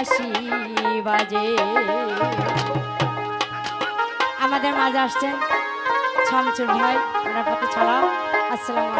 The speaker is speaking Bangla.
বাসি বাজে আমাদের মাঝে আসছেন শামচুর ভাই ওনার প্রতি ছাড়াও আসসালামু